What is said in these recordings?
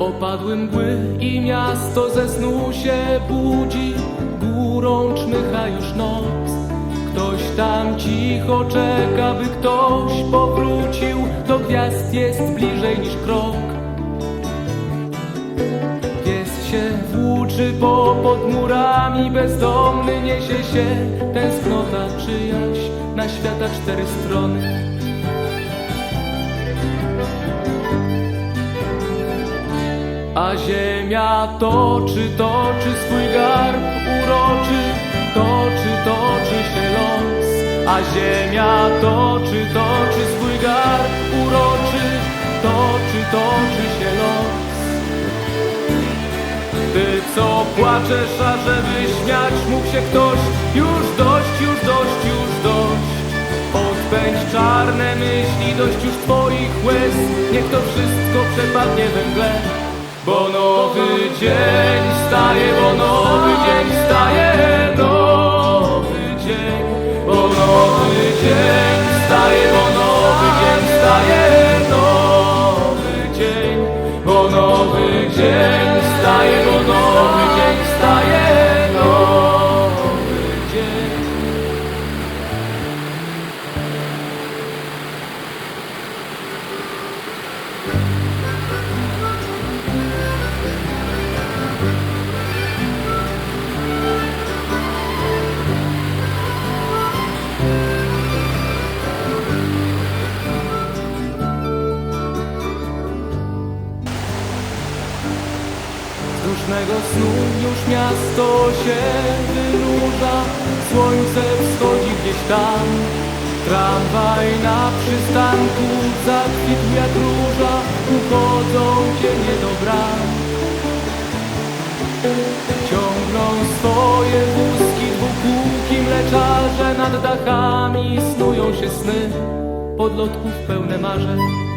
Opadły mgły i miasto ze snu się budzi Górą czmycha już noc Ktoś tam cicho czeka, by ktoś powrócił. Do gwiazd jest bliżej niż krok. Pies się włóczy po pod murami Bezdomny niesie się. Tęsknota przyjaźń Na świata cztery strony A ziemia toczy, toczy swój garb uroczy, toczy, toczy się los. A ziemia toczy, toczy swój garb uroczy, toczy, toczy się los. Ty co płaczesz, a żeby śmiać mógł się ktoś, już dość, już dość, już dość. Odpędź czarne myśli, dość już twoich łez, niech to wszystko przepadnie we mgle. Bo nowy dzień wstaje, bo nowy dzień wstaje, nowy dusznego snu. Już miasto się wynurza Słońce wschodzi gdzieś tam. Tramwaj na przystanku zakwitł jak róża Uchodzą cienie do bram Ciągną swoje wózki dwukółki mleczarze Nad dachami snują się sny. Podlotków pełne marzeń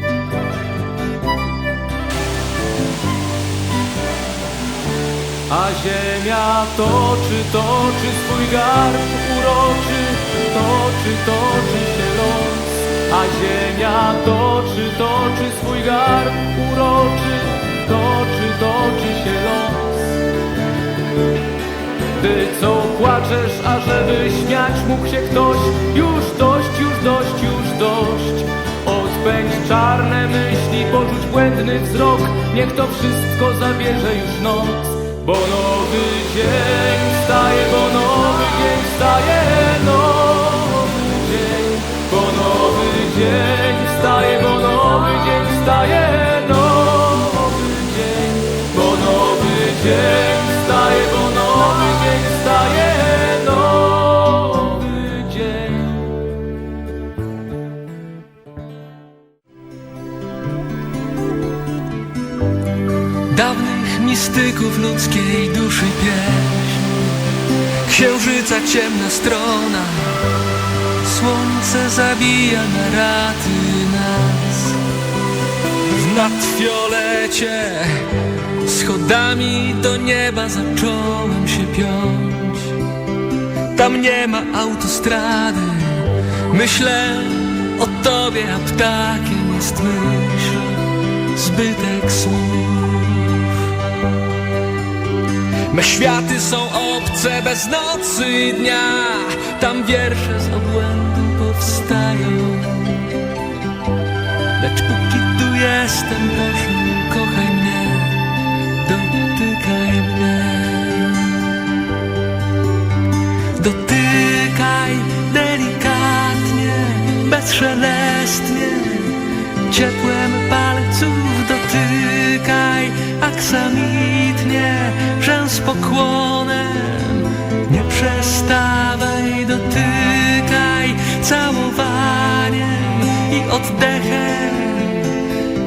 A ziemia toczy, toczy swój garb uroczy, toczy, toczy się los. A ziemia toczy, toczy swój garb uroczy, toczy, toczy się los. Ty co płaczesz, a żeby śmiać mógł się ktoś, już dość, już dość, już dość. Odpędź czarne myśli, porzuć błędny wzrok, niech to wszystko zabierze już noc. Bo nowy dzień wstaje, bo nowy dzień wstaje, nowy dzień. Bo nowy dzień wstaje, bo nowy dzień wstaje, nowy dzień. Bo nowy dzień wstaje, bo nowy dzień wstaje, nowy dzień. dawnych mistyków ludzkiej duszy pieśń. Księżyca ciemna strona, słońce zabija na raty nas. W nadfiolecie schodami do nieba zacząłem się piąć. Tam nie ma autostrady, myślę o tobie, a ptakiem jest myśl, zbytek słów. Me światy są obce bez nocy i dnia. Tam wiersze z obłędu powstają. Lecz póki tu jestem, proszę, kochaj mnie Dotykaj mnie. Dotykaj delikatnie, bezszelestnie Ciepłem palców dotykaj aksamitnie, że z pokłonem nie przestawaj dotykaj całowaniem i oddechem,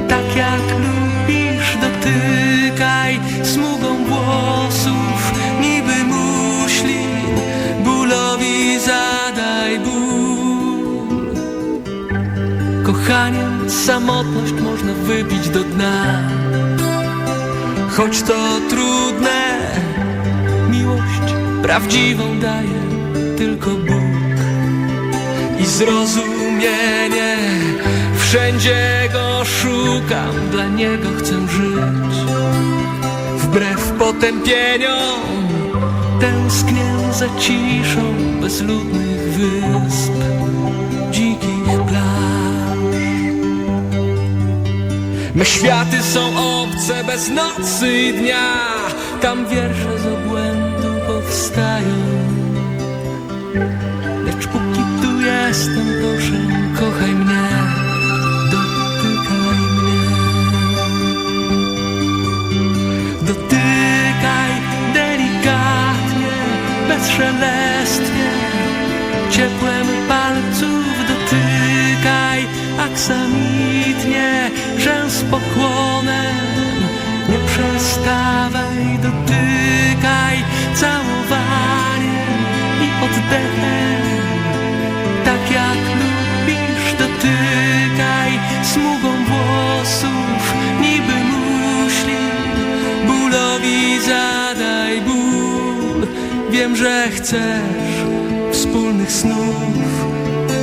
tak jak lubisz dotykaj smugą włosów, niby muślin, bólowi zadaj ból. Kochaniem samotność można wybić do dna. Choć to trudne Miłość prawdziwą daje tylko Bóg. I zrozumienie Wszędzie go szukam Dla niego chcę żyć. Wbrew potępieniom Tęsknię za ciszą bezludnych wysp Me światy są obce bez nocy i dnia. Tam wiersze z obłędu powstają. Lecz póki tu jestem, proszę, kochaj mnie. Dotykaj mnie. Dotykaj delikatnie, bezszelestnie. Ciepłem palców dotykaj aksamitnie Że z pokłonem nie przestawaj Dotykaj całowaniem i oddechem Tak jak lubisz dotykaj smugą włosów Niby muśli. Bólowi zadaj ból. Wiem, że chcesz wspólnych snów.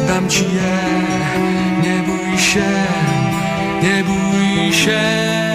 Dam ci je, nie bój się, nie bój się